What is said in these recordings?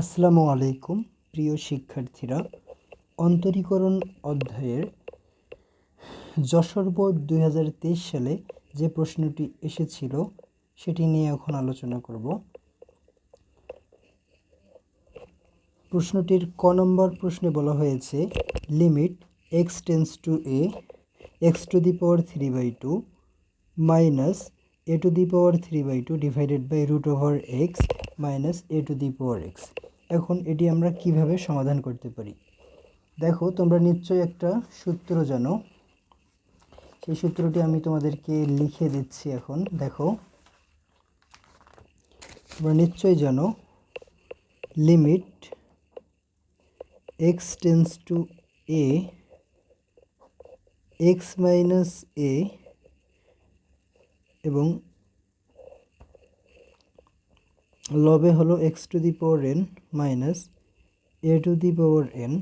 আসসালামু আলাইকুম, প্রিয় শিক্ষার্থীরা। অন্তরীকরণ অধ্যায়ের যশোর বোর্ড দু হাজার তেইশ সালে যে প্রশ্নটি এসেছিল, সেটি নিয়ে এখন আলোচনা করব। প্রশ্নটির ক নম্বর প্রশ্নে বলা হয়েছে, limit x tends to a x to the power three by two, minus a to the power three by two divided by root over x minus a to the power x এখন এটি আমরা কীভাবে সমাধান করতে পারি? দেখো, তোমরা নিশ্চয়ই একটা সূত্র জানো। সেই সূত্রটি আমি তোমাদেরকে লিখে দিচ্ছি এখন। দেখো, তোমরা নিশ্চয়ই জানো limit x tends to a x minus a এবং লবে হলো x to the power n minus a to the power n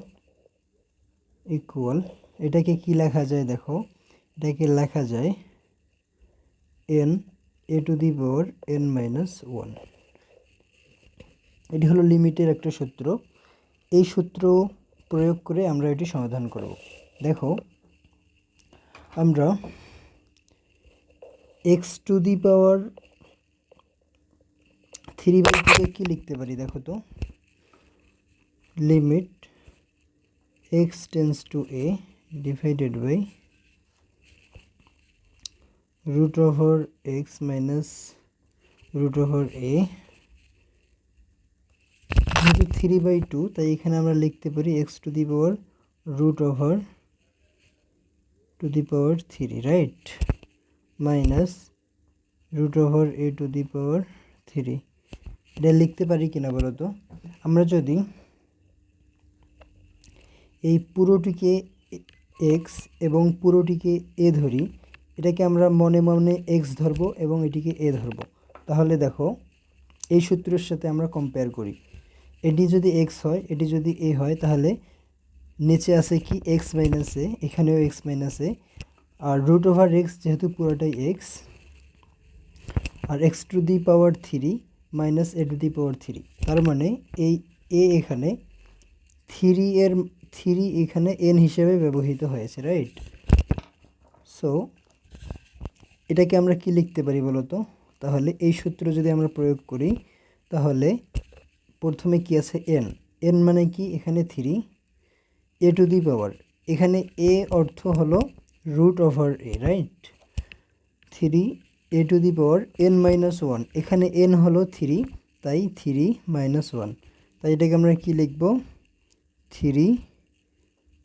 equal. এটাকে কি লেখা যায় দেখো? এটাকে লেখা যায় n a to the power n minus one. এটি হলো লিমিটের একটা সূত্র। এই সূত্র প্রয়োগ করে আমরা এটি সমাধান করব। দেখো, আমরা x to the power three by টুকে কী লিখতে পারি দেখো তো? Limit x tends to a divided by root over x minus root over a যেহেতু থ্রি বাই টু, তাই এখানে আমরা লিখতে পারি x to the power root over two the power three right minus root over a to the power three এটা লিখতে পারি কিনা বলো তো? আমরা যদি এই পুরোটিকে এক্স এবং পুরোটিকে এ ধরি, এটাকে আমরা মনে মনে এক্স ধরবো এবং এটিকে এ ধরবো। তাহলে দেখো, এই সূত্রের সাথে আমরা কম্পেয়ার করি। এটি যদি এক্স হয়, এটি যদি এ হয়, তাহলে নিচে আছে কি? এক্স মাইনাস এ এখানেও এক্স মাইনাস এ আর রুট ওভার এক্স যেহেতু পুরোটাই x R x to the power three minus a to the power three তার মানে এই এ এখানে থ্রি এর থ্রি এখানে এন হিসেবে ব্যবহৃত হয়েছে রাইট সো এটাকে আমরা কি লিখতে পারি বলো তো তাহলে এই সূত্র যদি আমরা প্রয়োগ করি, তাহলে প্রথমে কি আছে এন এন মানে কি? এখানে থ্রি এ টু দি পাওয়ার এখানে এ অর্থ হলো root over a right three a to the power n minus one. এখানে এন হলো থ্রি, তাই থ্রি মাইনাস ওয়ান। তাই এটাকে আমরা কি লিখব? Three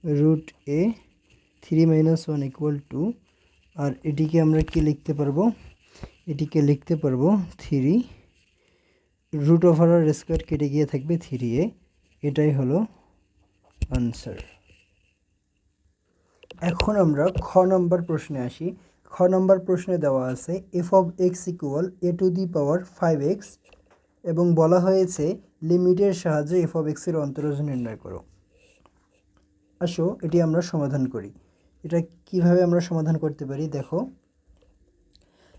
root a, three minus one equal to. আর এটিকে আমরা কি লিখতে পারব? এটিকে লিখতে পারব থ্রি রুট ওভার আর স্কোয়ার কেটে গিয়ে থাকবে থ্রি এ। এটাই হলো আনসার। এখন আমরা খ নম্বর প্রশ্নে আসি। খ নম্বর প্রশ্নে দেওয়া আছে f of x equal a to the power five x এবং বলা হয়েছে, লিমিটের সাহায্যে এফ অফ এক্সের অন্তরজ নির্ণয় করো। আসো, এটি আমরা সমাধান করি। এটা কীভাবে আমরা সমাধান করতে পারি, দেখো।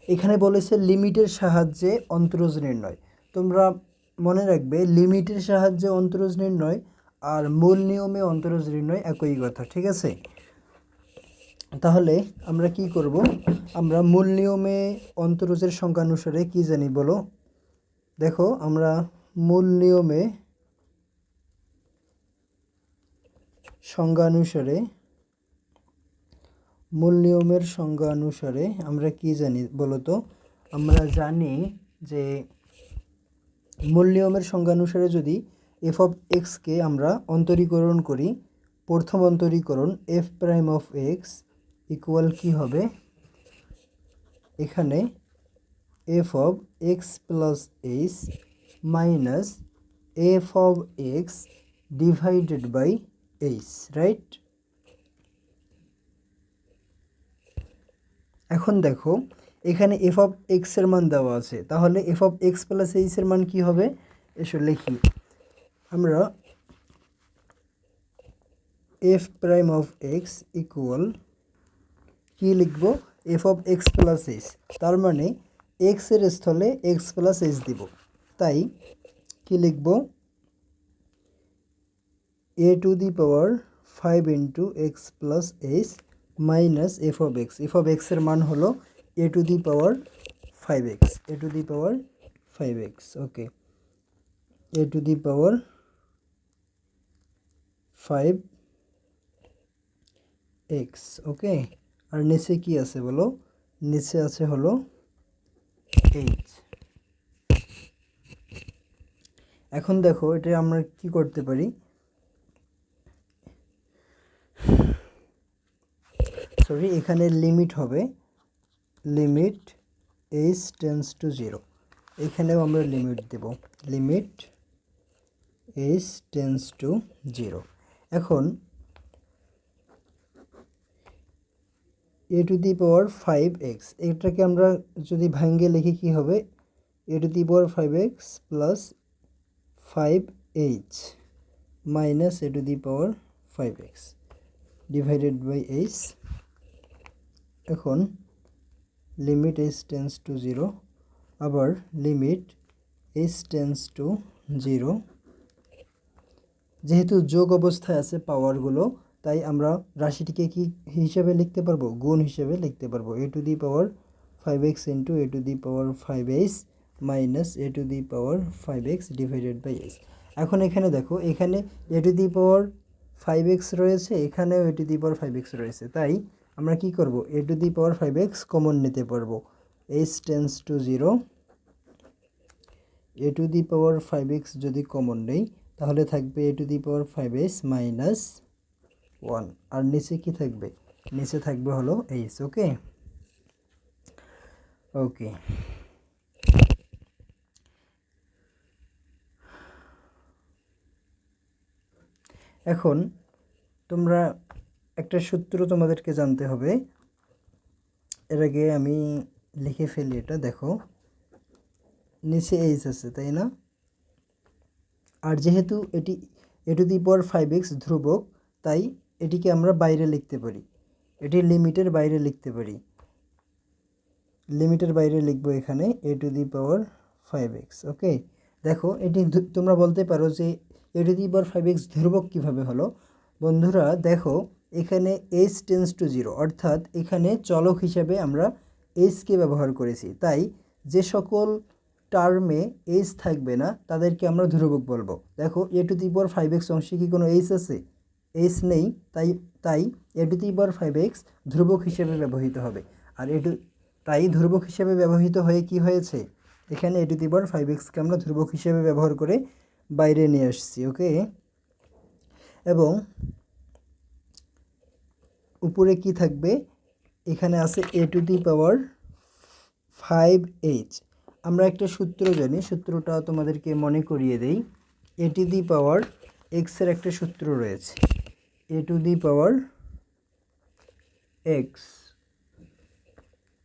এখানে বলেছে, লিমিটের সাহায্যে অন্তরজ নির্ণয়। তোমরা মনে রাখবে, লিমিটের সাহায্যে অন্তরজ নির্ণয় আর মূল নিয়মে অন্তরজ নির্ণয় একই কথা, ঠিক আছে? তাহলে আমরা কি করব? আমরা মূল নিয়মে অন্তরজের সংখ্যানুসারে কি জানি বলো? দেখো, আমরা মূল নিয়মে সংজ্ঞানুসারে মূল নিয়মের সংজ্ঞা অনুসারে আমরা কি জানি বলো তো? আমরা জানি যে মূল নিয়মের সংজ্ঞা অনুসারে যদি এফ অফ এক্সকে আমরা অন্তরীকরণ করি, প্রথম অন্তরীকরণ f prime of x equal কি হবে? এখানে f of x plus h minus f of x divided by h right এখন দেখো, এখানে এফ অফ এক্সের মান দেওয়া আছে। তাহলে এফ অফ এক্স প্লাস এইচের মান কী হবে? এসো লিখি। আমরা f prime of x equal কী লিখব? F of x plus h তার মানে এক্সের স্থলে এক্স প্লাস এইচ দিব। তাই কি লিখব? A to the power five into x plus h minus f of x f of এক্সের মান হলো a to the power five x a to the power five x okay a to the power five x okay আর নিচে কি আছে বলো? নিচে আছে হলো এইচ এখন দেখো, এটা আমরা কি করতে পারি? সরি এখানে লিমিট হবে। Limit h tends to zero এখানেও আমরা limit Dev. Limit h tends to zero এখন a to the power five x এটাকে আমরা যদি ভাঙ্গে লিখি কি হবে? A to the power five x plus five h minus a to the power five x divided by h এখন limit h tends to zero আবার limit h tends to zero যেহেতু যোগ অবস্থায় আছে পাওয়ারগুলো তাই আমরা রাশিটিকে কি হিসেবে লিখতে পারব? গুণ হিসেবে লিখতে পারব। A to the power five x into a to the power five h minus a to the power five x divided by h. এখন এখানে দেখো, এখানে a to the power five x রয়েছে, এখানেও a to the power five x রয়েছে। তাই আমরা কি করব? A to the power five x common নিতে পারব। H tends to zero. A to the power five x যদি কমন নেই, তাহলে থাকবে a to the power five x minus one. আর নিচে কি থাকবে? নিচে থাকবে হলো এইচ ওকে ওকে এখন তোমরা একটা সূত্র তোমাদেরকে জানতে হবে। এর আগে আমি লিখে ফেলি এটা, দেখো। নিচে এইচ আছে, তাই না? আর যেহেতু এটি, a to the power five x ধ্রুবক, তাই এটিকে আমরা বাইরে লিখতে পারি। এটি লিমিটের বাইরে লিখতে পারি। লিমিটের বাইরে লিখব এখানে a to the power five x okay দেখো, এটি তোমরা বলতে পারো যে a to the power five x ধ্রুবক কীভাবে হলো? বন্ধুরা, দেখো, এখানে এইচ টেন্স টু জিরো অর্থাৎ এখানে চলক হিসাবে আমরা এইচকে ব্যবহার করেছি। তাই যে সকল টার্মে এইচ থাকবে না, তাদেরকে আমরা ধ্রুবক বলব। দেখো a to the power five x অংশে কি কোনো এইচ আছে? এইচ নেই, তাই তাই a to the five x ধ্রুবক হিসেবে ব্যবহৃত হবে। আর এ টু তাই ধ্রুবক হিসেবে ব্যবহৃত হয়ে কি হয়েছে? এখানে এ টু ফাইভ এক্সকে আমরা ধ্রুবক হিসেবে ব্যবহার করে বাইরে নিয়ে আসছি, ওকে? এবং উপরে কি থাকবে? এখানে আছে a to the power five h আমরা একটা সূত্র জানি, সূত্রটা তোমাদেরকে মনে করিয়ে দেই। এ টু দি পাওয়ার এক্সের একটা সূত্র রয়েছে। a to the power x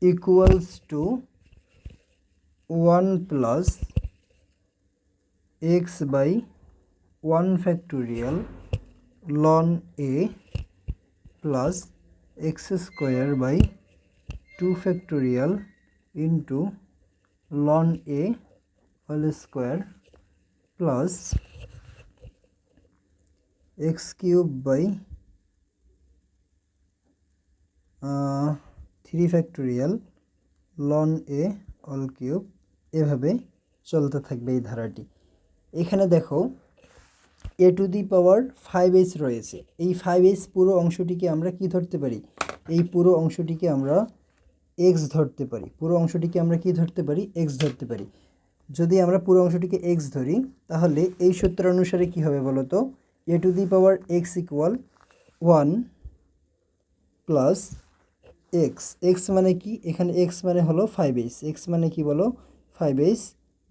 equals to 1 plus x by 1 factorial ln a plus x square by 2 factorial into ln a whole square plus x cube by three factorial ln a all cube এভাবে চলতে থাকবে এই ধারাটি। এখানে দেখো, a to the power five h রয়েছে। এই five H পুরো অংশটিকে আমরা কি ধরতে পারি? এই পুরো অংশটিকে আমরা এক্স ধরতে পারি। পুরো অংশটিকে আমরা কি ধরতে পারি? এক্স ধরতে পারি। যদি আমরা পুরো অংশটিকে এক্স ধরি, তাহলে এই সূত্র অনুসারে কি হবে বলো তো a to the power x equal one plus x x মানে কি? এখানে এক্স মানে হলো ফাইভ এইচ এক্স মানে কি বলো? Five h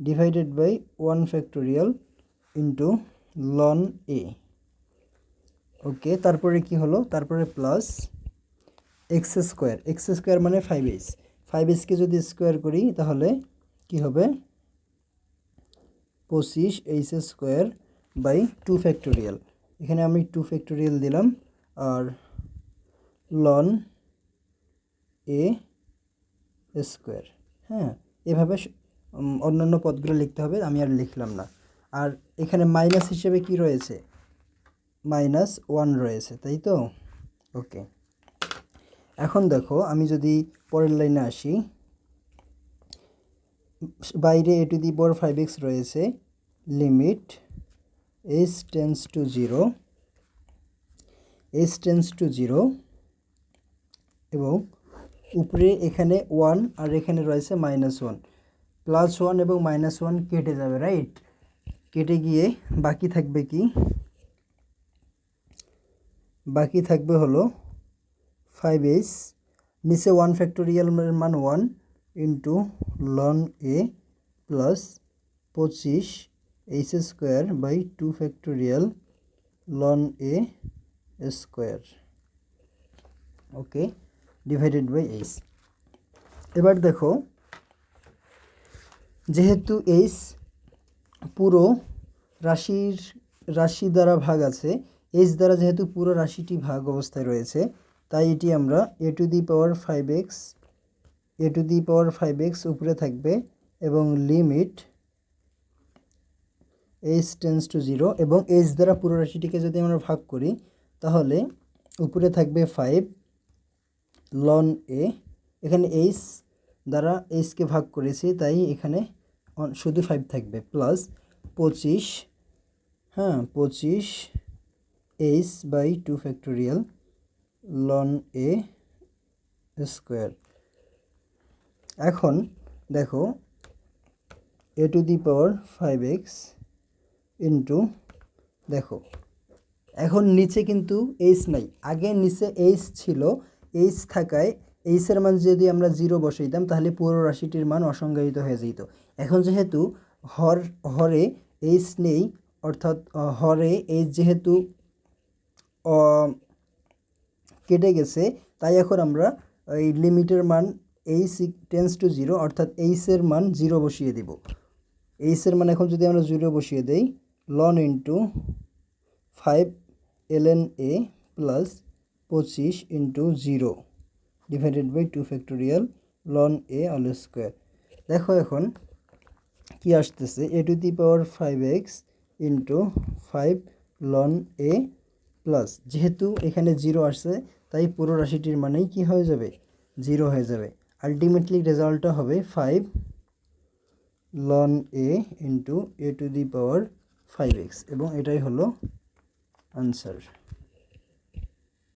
divided by one factorial into ln a okay তারপরে কি হলো? তারপরে plus x square x square মানে ফাইভ এইচ ফাইভ এইচকে যদি স্কোয়ার করি, তাহলে কি হবে? পঁচিশ h square by two factorial. এখানে আমি টু ফ্যাক্টোরিয়াল দিলাম, আর লন এ স্কোয়ার হ্যাঁ এভাবে অন্যান্য পদগুলো লিখতে হবে, আমি আর লিখলাম না। আর এখানে মাইনাস হিসেবে কি রয়েছে? মাইনাস ওয়ান রয়েছে, তাই তো? ওকে এখন দেখো, আমি যদি পরের লাইনে আসি, বাইরে a to the power five x রয়েছে limit h tends to zero h tends to zero, এবং উপরে এখানে ওয়ান আর এখানে রয়েছে মাইনাস ওয়ান। প্লাস ওয়ান এবং মাইনাস ওয়ান কেটে যাবে, রাইট? কেটে গিয়ে বাকি থাকবে কি? বাকি থাকবে হলো ফাইভ এইচ নিচে ওয়ান ফ্যাক্টোরিয়াল মান one into ln a plus পঁচিশ h square by two factorial ln a square okay divided by h এবার দেখো, যেহেতু এইচ পুরো রাশির, রাশি দ্বারা ভাগ আছে এইচ দ্বারা যেহেতু পুরো রাশিটি ভাগ অবস্থায় রয়েছে, তাই এটি আমরা a to the power five x a to the power five x উপরে থাকবে এবং limit h tends to zero এবং এইচ দ্বারা পুরো রাশিটিকে যদি আমরা ভাগ করি, তাহলে উপরে থাকবে ফাইভ লন এ এখানে এইচ দ্বারা এইচকে ভাগ করেছি, তাই এখানে শুধু ফাইভ থাকবে প্লাস পঁচিশ হ্যাঁ পঁচিশ h by two factorial ln a square এখন দেখো a to the power five x into দেখো, এখন নিচে কিন্তু এইচ নাই। আগে নিচে এইচ ছিল এইচ থাকায় এইচের মান যদি আমরা জিরো বসাইতাম, তাহলে পুরো রাশিটির মান অসংজ্ঞায়িত হয়ে যেত। এখন যেহেতু হর, হরে এইচ নেই, অর্থাৎ হরে এইচ যেহেতু কেটে গেছে, তাই এখন আমরা এই লিমিটের মান এইচ টেন্স টু জিরো অর্থাৎ এইচের মান জিরো বসিয়ে দিব। এইচের মান এখন যদি আমরা জিরো বসিয়ে দেই ln into five ln a plus পঁচিশ into zero divided by two factorial ln a all square দেখো এখন কি আসতেছে? A to the power five x into five ln a plus যেহেতু এখানে জিরো আসছে, তাই পুরো রাশিটির মানেই কি হয়ে যাবে? জিরো হয়ে যাবে। আলটিমেটলি রেজাল্টটা হবে five ln a into a to the power five x এবং এটাই হলো আনসার